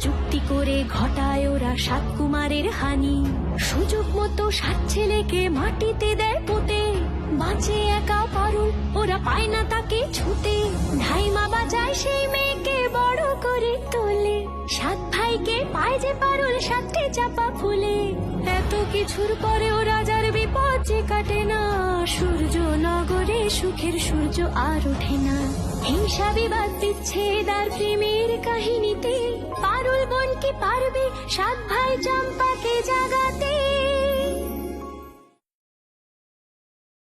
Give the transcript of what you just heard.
যুক্তি করে ঘটায় ওরা সাত কুমারের হানি। সুযোগ মতো সাত ছেলেকে মাটিতে দেয় পুঁতে। বাঁচে একা পারুল ওরা পায় না তাকে ছুতে। ধাইমা বাজায় সেই মেয়েকে বড় করে তোলে। সাত ভাইকে পায় যে পারুল সাতটি চাপা ফুলে। এত কিছুর পরে ও রাজার বিপদ যে কাটে না। সূর্য নগরে সুখের সূর্য আর ওঠে না। হিংসা বিবাদ বিচ্ছেদ আর প্রেমের কাহিনীতে পারুল বোন কি পারবে? সাত ভাই চম্পাকে জান